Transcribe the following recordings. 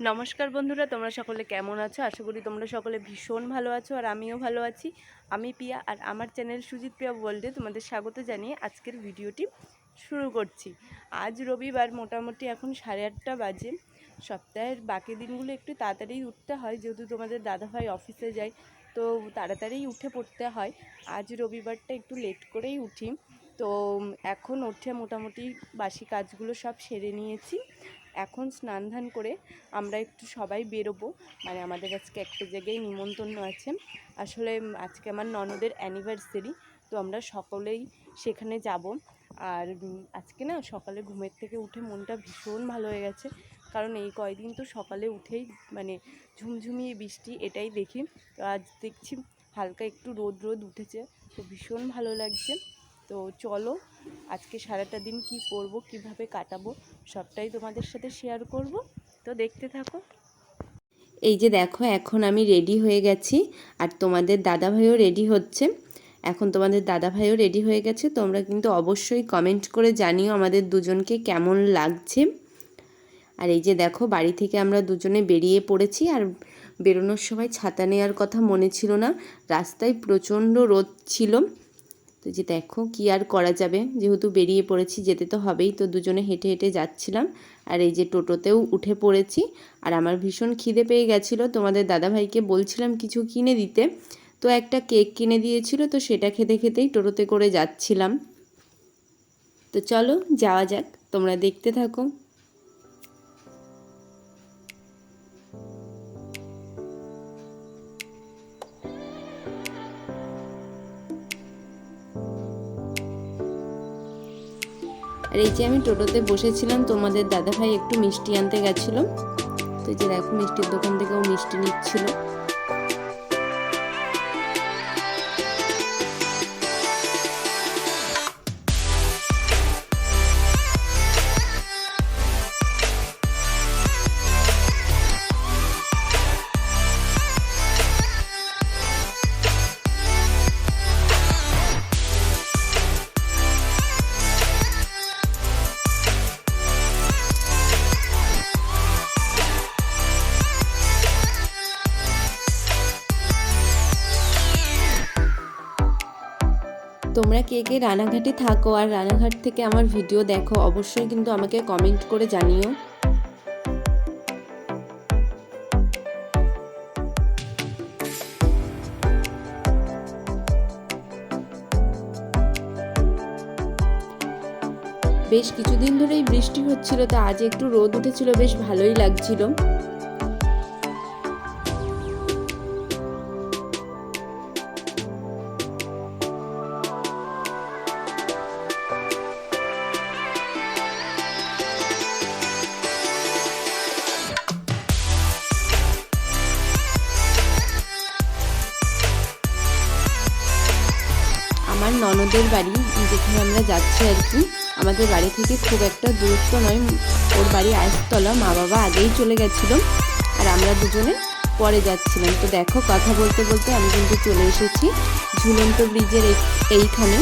নমস্কার বন্ধুরা, তোমরা সকলে কেমন আছো? আশা করি তোমরা সকলে ভীষণ ভালো আছো আর আমিও ভালো আছি। আমি পিয়া আর আমার চ্যানেল সুজিত পিয়া ওয়ার্ল্ডে তোমাদের স্বাগত জানিয়ে আজকের ভিডিওটি শুরু করছি। আজ রবিবার মোটামুটি এখন সাড়ে আটটা বাজে। সপ্তাহের বাকি দিনগুলো একটু তাড়াতাড়ি উঠতে হয়, যেহেতু তোমাদের দাদাভাই অফিসে যায়, তো তাড়াতাড়ি উঠে পড়তে হয়। আজ রবিবারটা একটু লেট করেই উঠি। তো এখন উঠে মোটামুটি বাসি কাজগুলো সব সেরে নিয়েছি। এখন স্নান ধান করে আমরা একটু সবাই বেরোবো। মানে আমাদের আজকে একটা জায়গায় নিমন্ত্রণ আছে। আসলে আজকে আমার ননদের অ্যানিভার্সারি তো আমরা সকলেই সেখানে যাব। আর আজকে না সকালে ঘুমের থেকে উঠে মনটা ভীষণ ভালো হয়ে গেছে। কারণ এই কয়দিন তো সকালে উঠেই মানে ঝুমঝুমিয়ে বৃষ্টি, এটাই দেখি। তো আজ দেখছি হালকা একটু রোদ রোদ উঠেছে। তো ভীষণ ভালো লাগছে। তো চলো, আজকে সারাটা দিন কি করব, কীভাবে কাটাবো, সবটাই তোমাদের সাথে শেয়ার করব। তো দেখতে থাকো। এই যে দেখো, এখন আমি রেডি হয়ে গেছি, আর তোমাদের দাদাভাইও রেডি হচ্ছে। এখন তোমাদের দাদাভাইও রেডি হয়ে গেছে, তোমরা কিন্তু অবশ্যই কমেন্ট করে জানিও আমাদের দুজনকে কেমন লাগছে। আর এই যে দেখো, বাড়ি থেকে আমরা দুজনে বেরিয়ে পড়েছি, আর বেরোনোর সময় ছাতা নেওয়ার কথা মনে ছিল না, রাস্তায় প্রচণ্ড রোদ ছিল। তো যে দেখো কি আর করা যাবে? যেহেতু বেরিয়ে পড়েছি, যেতে তো হবেই। তো দুজনে হেঁটে হেঁটে যাচ্ছিলাম। আর এই যে টোটোতেও উঠে পড়েছি। আর আমার ভীষণ খিদে পেয়ে গেছিল। তোমাদের দাদাভাইকে বলছিলাম কিছু কিনে দিতে। তো একটা কেক কিনে দিয়েছিল। তো সেটা খেতে খেতেই টোটোতে করে যাচ্ছিলাম। তো চলো, যাওয়া যাক। তোমরা দেখতে থাকো। আর এই যে আমি টোটোতে বসেছিলাম, তোমাদের দাদাভাই একটু মিষ্টি আনতে গেছিল। তো যে দেখো, মিষ্টির দোকান থেকেও মিষ্টি নিচ্ছিল। তোমরা কে কে রানাঘাটে থাকো আর রানাঘাট থেকে আমার ভিডিও দেখো, অবশ্যই কিন্তু আমাকে কমেন্ট করে জানিও। বেশ কিছুদিন ধরেই বৃষ্টি হচ্ছিল, তা আজ একটু রোদ উঠেছিল, বেশ ভালোই লাগছিল। ননদের বাড়ি, যেখানে আমরা যাচ্ছি আর কি। আমাদের বাড়ি থেকে খুব একটা দূরত্ব নয়। ওর বাড়ি আইসতলা মা বাবা আগেই চলে গেছিল আর আমরা দুজনে পরে যাচ্ছিলাম। তো দেখো, কথা বলতে বলতে আমি কিন্তু চলে এসেছি ঝুলন্ত ব্রিজের এই- এইখানে।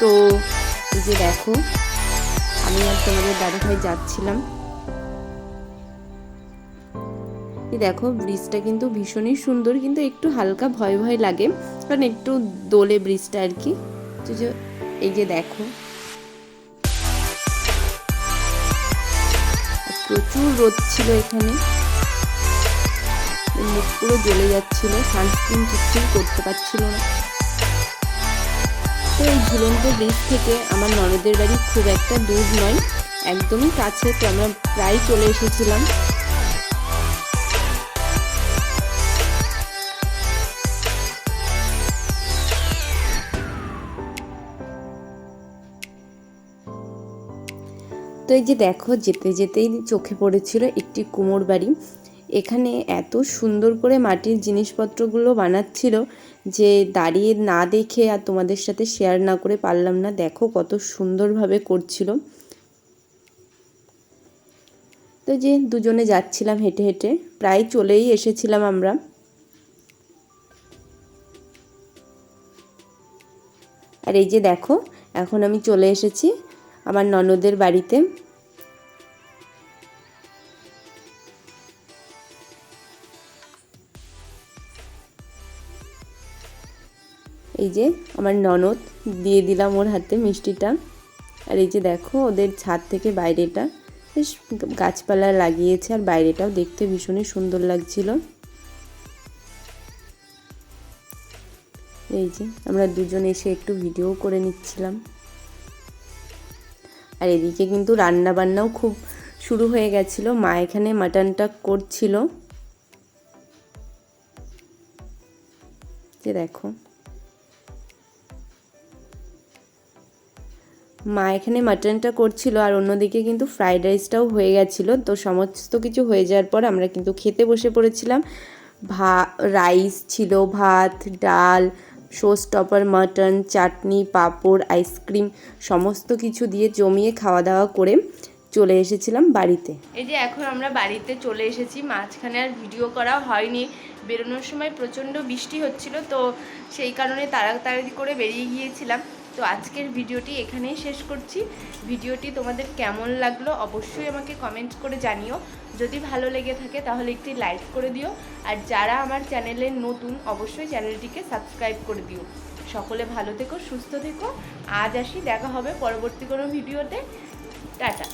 তো যে দেখো, আমি আর তোমাদের দাদাভাই যাচ্ছিলাম। দেখো, ব্রিজটা কিন্তু ভীষণই সুন্দর, কিন্তু একটু হালকা ভয় ভয় লাগে, কারণ একটু দোলে ব্রিজটা আর কি। তো যে এই যে দেখো। প্রচুর রোদ ছিল এখানে। মুখ পুরো জ্বলে যাচ্ছিল সানস্ক্রিন কিছুই করতে পারছিল না। তো এই ঝুলন্ত ব্রিজ থেকে আমার ননদের বাড়ি খুব একটা দূর নয়, একদমই কাছে, তো আমরা প্রায় চলে এসেছিলাম। এই যে দেখো, যেতে যেতেই চোখে পড়েছিল একটি কুমোর বাড়ি। এখানে এত সুন্দর করে মাটির জিনিসপত্রগুলো বানাচ্ছিল যে দাঁড়িয়ে না দেখে আর তোমাদের সাথে শেয়ার না করে পারলাম না। দেখো কত সুন্দরভাবে করছিল। তো যে দুজনে যাচ্ছিলাম হেঁটে হেঁটে, প্রায় চলেই এসেছিলাম আমরা। আর এই যে দেখো, এখন আমি চলে এসেছি আমার ননদের বাড়িতে। এই যে আমার ননদ, দিয়ে দিলাম ওর হাতে মিষ্টিটা। আর এই যে দেখো ওদের ছাদ থেকে বাইরেটা, বেশ গাছপালা লাগিয়েছে আর বাইরেটাও দেখতে ভীষণই সুন্দর লাগছিল। এই যে আমরা দুজন এসে একটু ভিডিও করে নিচ্ছিলাম। আর এদিকে কিন্তু রান্না বান্নাও খুব শুরু হয়ে গেছিল, মা এখানে মাটনটা করছিল। যে দেখো। মা এখানে মাটনটা করছিল আর অন্যদিকে কিন্তু ফ্রাইড রাইসটাও হয়ে গেছিল। তো সমস্ত কিছু হয়ে যাওয়ার পর আমরা কিন্তু খেতে বসে পড়েছিলাম। ভা রাইস ছিল, ভাত, ডাল sauce topper mutton chutney, papad ice cream সমস্ত কিছু দিয়ে জমিয়ে খাওয়া দাওয়া করে চলে এসেছিলাম বাড়িতে। এই যে এখন আমরা বাড়িতে চলে এসেছি। মাঝখানে আর ভিডিও করা হয়নি। বেরোনোর সময় প্রচণ্ড বৃষ্টি হচ্ছিল, তো সেই কারণে তাড়াতাড়ি করে বেরিয়ে গিয়েছিলাম। তো আজকের ভিডিওটি এখানেই শেষ করছি। ভিডিওটি তোমাদের কেমন লাগল অবশ্যই আমাকে কমেন্ট করে জানিও। যদি ভালো লেগে থাকে তাহলে একটি লাইক করে দিও। আর যারা আমার চ্যানেলে নতুন, অবশ্যই চ্যানেলটিকে সাবস্ক্রাইব করে দিও। সকলে ভালো থেকো, সুস্থ থেকো। আজ আসি, দেখা হবে পরবর্তী কোনো ভিডিওতে। টাটা।